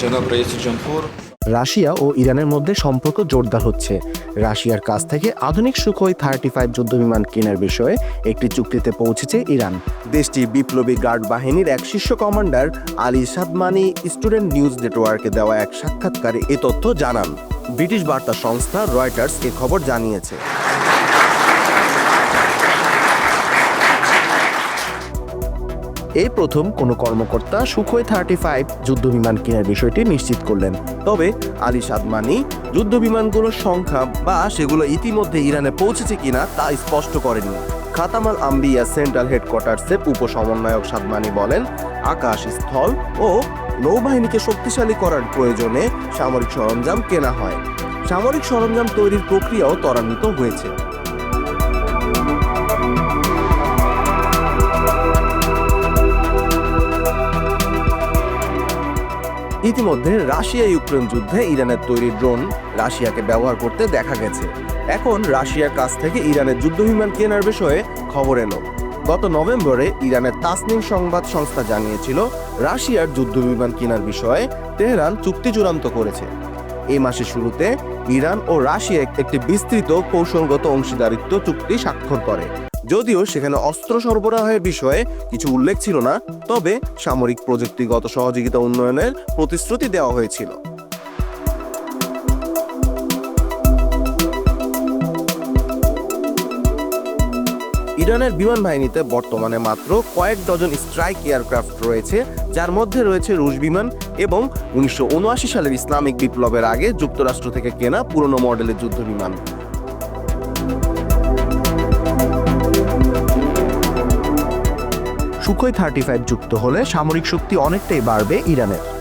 জনাব রয়েছে জনপুর রাশিয়া ও ইরানের মধ্যে সম্পর্ক জোরদার হচ্ছে। রাশিয়ার কাছ থেকে আধুনিক সুখোই থার্টি ফাইভ যুদ্ধবিমান কেনার বিষয়ে একটি চুক্তিতে পৌঁছেছে ইরান। দেশটি বিপ্লবী গার্ড বাহিনীর এক শীর্ষ commander Ali Shadmani student news নেটওয়ার্কে দেওয়া এক সাক্ষাৎকারে এ তথ্য জানান। ব্রিটিশ বার্তা সংস্থা রয়টার্স এ খবর জানিয়েছে। এই প্রথম কোনো কর্মকর্তা সুখোই থার্টি ফাইভ যুদ্ধবিমান কেনার বিষয়টি নিশ্চিত করলেন। তবে আলী সাদমানি, যুদ্ধবিমানগুলোর সংখ্যা বা সেগুলো ইতিমধ্যে ইরানে পৌঁছেছে কিনা তা স্পষ্ট করেননি খাতামাল আম্বিয়া সেন্ট্রাল হেডকোয়ার্টার্সের উপসমন্বয়ক সাদমানি বলেন, আকাশ স্থল ও নৌবাহিনীকে শক্তিশালী করার প্রয়োজনে সামরিক সরঞ্জাম কেনা হয়। সামরিক সরঞ্জাম তৈরির প্রক্রিয়াও ত্বরান্বিত হয়েছে। ইতিমধ্যে রাশিয়া ইউক্রেন যুদ্ধে ইরানের তৈরি ড্রোন রাশিয়াকে ব্যবহার করতে দেখা গেছে। এখন রাশিয়ার কাছ থেকে ইরানের যুদ্ধ বিমান কেনার বিষয়ে খবর এলো। গত নভেম্বরে ইরানের তাসনিম সংবাদ সংস্থা জানিয়েছিল, রাশিয়ার যুদ্ধ বিমান কেনার বিষয়ে তেহরান চুক্তি চূড়ান্ত করেছে। এই মাসের শুরুতে ইরান ও রাশিয়া একটি বিস্তৃত কৌশলগত অংশীদারিত্ব চুক্তি স্বাক্ষর করে। যদিও সেখানে অস্ত্র সরবরাহের বিষয়ে কিছু উল্লেখ ছিল না, তবে সামরিক প্রযুক্তিগত সহযোগিতা উন্নয়নের প্রতিশ্রুতি দেওয়া হয়েছিল। ইরানের বিমান বাহিনীতে বর্তমানে মাত্র কয়েক ডজন স্ট্রাইক এয়ারক্রাফট রয়েছে, যার মধ্যে রয়েছে রুশ বিমান এবং উনিশশো উনআশি সালের ইসলামিক বিপ্লবের আগে যুক্তরাষ্ট্র থেকে কেনা পুরনো মডেলের যুদ্ধ বিমান সুখোই থার্টি ফাইভ যুক্ত হলে সামরিক শক্তি অনেকটাই বাড়বে ইরানের।